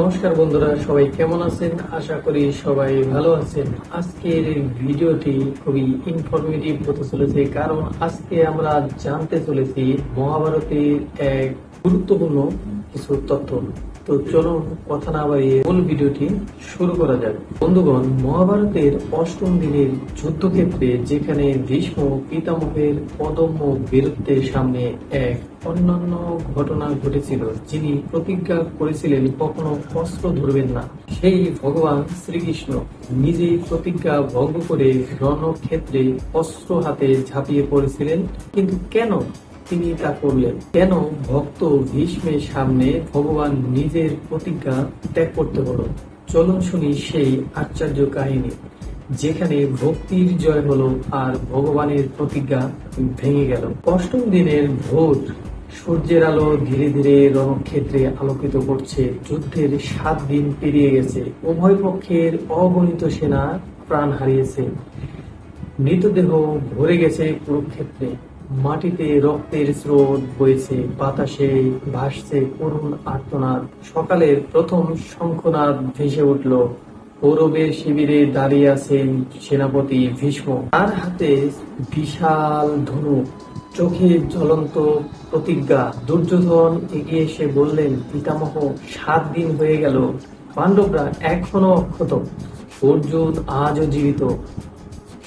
নমস্কার বন্ধুরা, সবাই কেমন আছেন? আশা করি সবাই ভালো আছেন। আজকের ভিডিওটি খুবই ইনফরমেটিভ হতে চলেছে, কারণ আজকে আমরা জানতে চলেছি মহাভারতের এক গুরুত্বপূর্ণ কিছু তথ্য। তো চলুন কথা না বাড়িয়ে মূল ভিডিওটি শুরু করা যাক। বন্ধুগণ, মহাভারতের অষ্টম দিনের যুদ্ধক্ষেত্রে যেখানে ভীষ্ম পিতামহের অদম্য বীরত্বের সামনে এক অন্যান্য ঘটনা ঘটেছিল, যিনি প্রতিজ্ঞা করেছিলেন কখনো অস্ত্র ধরবেন না। সেই ভগবান শ্রীকৃষ্ণ নিজেই প্রতিজ্ঞা ভঙ্গ করে রণক্ষেত্রে অস্ত্র হাতে ঝাঁপিয়ে পড়েছিলেন। কিন্তু কেন তিনি তা করলেন। কেন ভক্ত ভীষ্মের সামনে ভগবান নিজের প্রতিজ্ঞা ত্যাগ করতে হলো চলুন শুনি সেই আশ্চর্য কাহিনী, যেখানে ভক্তির জয় হলো আর ভগবানের প্রতিজ্ঞা ভেঙে গেল। অষ্টম দিনের ভোর, সূর্যের আলো ধীরে ধীরে রণক্ষেত্রে আলোকিত করছে। যুদ্ধের সাত দিন পেরিয়ে গেছে। উভয় পক্ষের অগণিত সেনা প্রাণ হারিয়েছে। মৃতদেহ ভরে গেছে কুরুক্ষেত্রে। মাটিতে রক্তের স্রোত বইছে, বাতাসে ভাসছে করুণ আর্তনাদ। সকালের প্রথম শঙ্খনাদ ভেসে উঠল। কৌরবের শিবিরে দাঁড়িয়ে আছেন সেনাপতি ভীষ্ম। তার হাতে বিশাল ধনুক, চোখে জ্বলন্ত প্রতিজ্ঞা। দুর্যোধন এগিয়ে এসে বললেন, পিতামহ, সাত দিন হয়ে গেল। পাণ্ডবরা এখনও অক্ষত। অর্জুন আজও জীবিত।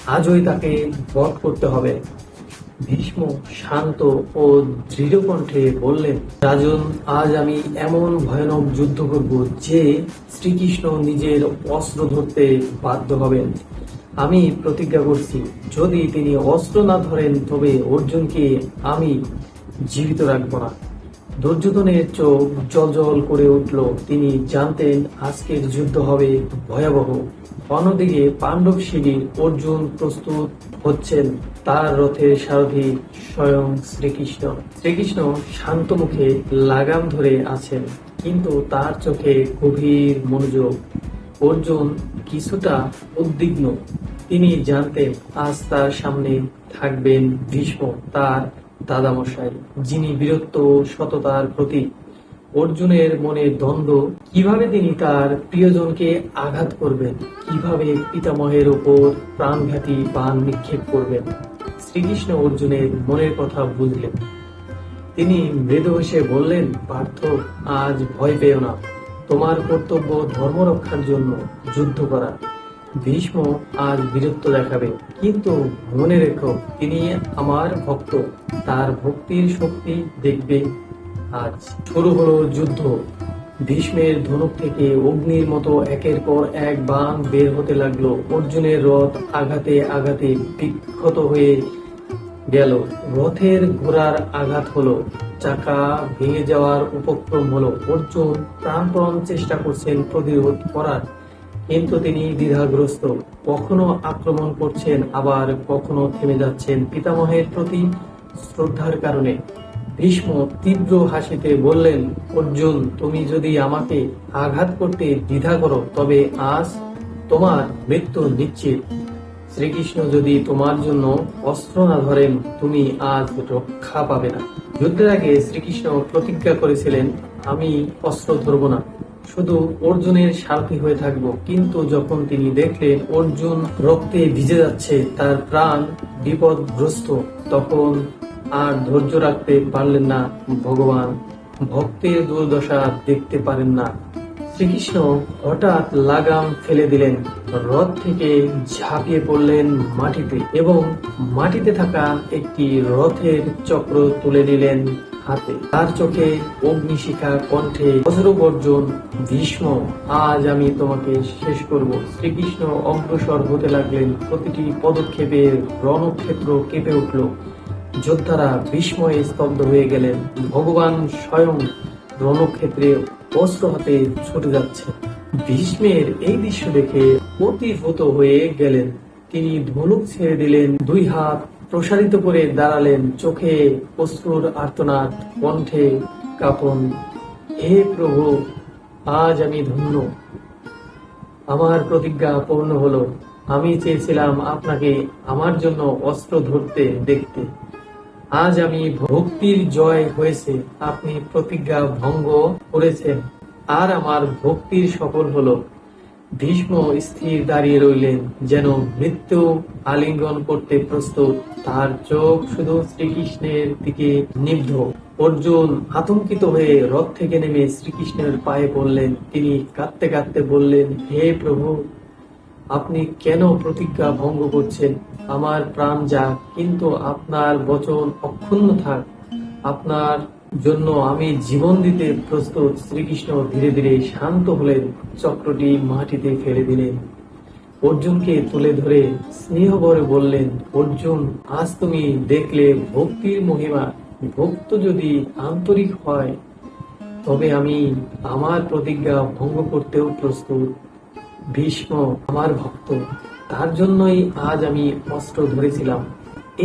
আজই তাকে বধ করতে হবে। ভীষ্ম, শান্ত ও দৃঢ় কণ্ঠে বললেন, রাজন, আজ আমি এমন ভয়ানক যুদ্ধ করব যে শ্রীকৃষ্ণ নিজের অস্ত্র ধরতে বাধ্য হবেন। আমি প্রতিজ্ঞা করছি, যদি তিনি অস্ত্র না ধরেন তবে অর্জুনকে আমি জীবিত রাখব না। দুর্যোধনের চোখ জল জল করে উঠল। তিনি জানতেন আজকের যুদ্ধ হবে ভয়াবহ। অন্যদিকে পাণ্ডব শিবির অর্জুন প্রস্তুত হচ্ছেন। তার রথের সারথি স্বয়ং শ্রীকৃষ্ণ। শ্রীকৃষ্ণ শান্ত মুখে লাগাম ধরে আছেন, কিন্তু তার চোখে গভীর মনোযোগ। অর্জুন কিছুটা উদ্বিগ্ন। তিনি জানতেন আজ তার সামনে থাকবেন ভীষ্ম, তার দাদামশাই, যিনি বীরত্ব সততার প্রতীক, অর্জুনের মনে দ্বন্দ্ব, কীভাবে তিনি তার প্রিয়জনকে আঘাত করবেন? কীভাবে পিতামহের ওপর প্রাণঘাতী বান নিক্ষেপ করবেন? শ্রীকৃষ্ণ অর্জুনের মনের কথা বুঝলেন। তিনি মৃদু হেসে বললেন, পার্থ, আজ ভয় পেও না। তোমার কর্তব্য ধর্ম রক্ষার জন্য যুদ্ধ করা। ভীষ্ম আজ বীরত্ব দেখাবে। কিন্তু মনে রেখো, তিনি আমার ভক্ত। তার ভক্তির শক্তি দেখবে। আজ শুরু হলো যুদ্ধ। ভীষ্মের ধনুক থেকে অগ্নির মতো একের পর এক বান বের হতে লাগল। অর্জুনের রথ আঘাতে আঘাতে বিক্ষত হয়ে গেল। রথের ঘোড়ার আঘাত হলো। চাকা ভেঙে যাওয়ার উপক্রম হলো। অর্জুন প্রাণপণ চেষ্টা করছেন প্রতিরোধ করার। কিন্তু তিনি দ্বিধাগ্রস্ত। কখনো আক্রমণ করছেন, আবার কখনো থেমে যাচ্ছেন পিতামহের প্রতি শ্রদ্ধার কারণে। ভীষ্ম তীব্র হাসিতে বললেন, অর্জুন, তুমি যদি আমাকে আঘাত করতে দ্বিধা করো, তবে আজ তোমার মৃত্যু নিশ্চিত। শ্রীকৃষ্ণ যদি তোমার জন্য অস্ত্র না ধরেন, তুমি আজ রক্ষা পাবে না। যুদ্ধের আগে শ্রীকৃষ্ণ প্রতিজ্ঞা করেছিলেন, আমি অস্ত্র ধরব না। শুধু অর্জুনের সারথি হয়ে থাকব। কিন্তু যখন তিনি দেখলেন অর্জুন রক্তে ভিজে যাচ্ছে, তার প্রাণ বিপদগ্রস্ত, তখন আর ধৈর্য রাখতে পারলেন না ভগবান। ভক্তের দুর্দশা দেখতে পারেন না। শ্রীকৃষ্ণ হঠাৎ লাগাম ফেলে দিলেন। রথ থেকে ঝাঁপিয়ে পড়লেন মাটিতে এবং মাটিতে থাকা একটি রথের চক্র তুলে নিলেন হাতে। তার চোখে অগ্নিশিখা কণ্ঠে বজ্রবর্জন ভীষ্ম, আজ আমি তোমাকে শেষ করব। শ্রীকৃষ্ণ অগ্রসর হতে লাগলেন। প্রতিটি পদক্ষেপে রণক্ষেত্র কেঁপে উঠল। যোদ্ধারা বিস্ময়ে স্তব্ধ হয়ে গেলেন। ভগবান স্বয়ং রণক্ষেত্রে অস্ত্র হাতে ছুটে যাচ্ছে। ভীষ্মের এই দৃশ্য দেখে হয়ে গেলেন। তিনি ধনুক ছেড়ে দিলেন, দুই হাত প্রসারিত করে দাঁড়ালেন চোখে অশ্রুর আর্তনাদ, কণ্ঠে কাপন, হে প্রভু, আজ আমি ধন্য। আমার প্রতিজ্ঞা পূর্ণ হলো। আমি চেয়েছিলাম আপনাকে আমার জন্য অস্ত্র ধরতে দেখতে। আজ আমি ভক্তির জয় হয়েছে, আপনি প্রতিজ্ঞা ভঙ্গ করেছেন, আর আমার ভক্তির সফল হলো। ভীষ্ম স্থির দাঁড়িয়ে রইলেন, যেন মৃত্যু আলিঙ্গন করতে প্রস্তুত। তার চোখ শুধু শ্রীকৃষ্ণের দিকে নিবদ্ধ অর্জুন আতঙ্কিত হয়ে রথ থেকে নেমে শ্রীকৃষ্ণের পায়ে পড়লেন। তিনি কাঁদতে কাঁদতে বললেন, হে প্রভু আপনি কেন প্রতিজ্ঞা ভঙ্গ করছেন? আমার প্রাণ যাক, কিন্তু আপনার বচন অক্ষুণ্ণ থাক। আপনার জন্য আমি জীবন দিতে প্রস্তুত। শ্রীকৃষ্ণ ধীরে ধীরে শান্ত হলেন, চক্রটি মাটিতে ফেলে দিলেন। অর্জুনকে তুলে ধরে স্নেহ ভরে বললেন, অর্জুন, আজ তুমি দেখলে ভক্তির মহিমা। ভক্ত যদি আন্তরিক হয়, তবে আমি আমার প্রতিজ্ঞা ভঙ্গ করতেও প্রস্তুত। ভীষ্ম, আমার ভক্ত। তার জন্যই আজ আমি অস্ত্র ধরেছিলাম।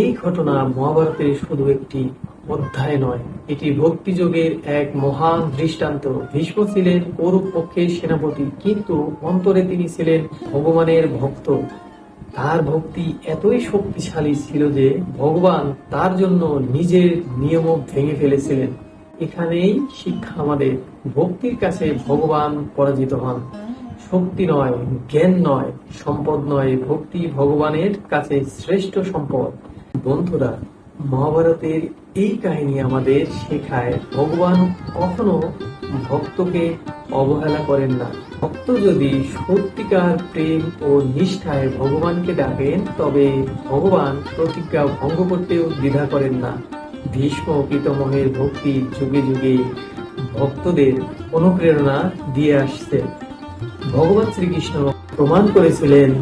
এই ঘটনা মহাভারতের শুধু একটি অধ্যায় নয়, এটি ভক্তিযোগের এক মহান দৃষ্টান্ত। ভীষ্ম ছিলেন কৌরব পক্ষের সেনাপতি, কিন্তু অন্তরে তিনি ছিলেন ভগবানের ভক্ত। তার ভক্তি এতই শক্তিশালী ছিল যে ভগবান তার জন্য নিজের নিয়ম ভেঙে ফেলেছিলেন। এখানেই শিক্ষা আমাদের, ভক্তির কাছে ভগবান পরাজিত হন। শক্তি নয়, জ্ঞান নয়, সম্পদ নয়, ভক্তি ভগবানের কাছে শ্রেষ্ঠ সম্পদ। বন্ধুরা, মহাভারতের এই কাহিনী আমাদের শেখায়, ভগবান কখনো ভক্তকে অবহেলা করেন না। ভক্ত যদি সত্যিকার প্রেম ও নিষ্ঠায় ভগবানকে ডাকেন, তবে ভগবান প্রতিজ্ঞা ভঙ্গ করতেও দ্বিধা করেন না। ভীষ্ম পিতামহের ভক্তি যুগে যুগে ভক্তদের অনুপ্রেরণা দিয়ে আসছে। ভগবান শ্রীকৃষ্ণ প্রমাণ করেছিলেন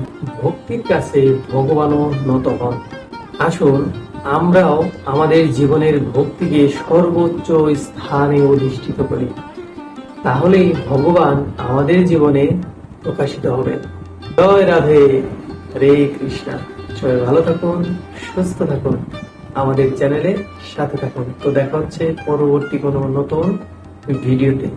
ভক্তির কাছে ভগবানও নত হন। আসুন, আমরাও আমাদের জীবনের ভক্তিকে সর্বোচ্চ স্থানে অধিষ্ঠিত করি। তাহলেই ভগবান আমাদের জীবনে প্রকাশিত হবে। জয় রাধে রে কৃষ্ণা। সবাই ভালো থাকুন, সুস্থ থাকুন। আমাদের চ্যানেলে সাথে থাকুন। তো দেখা হচ্ছে পরবর্তী কোনো নতুন ভিডিওতে।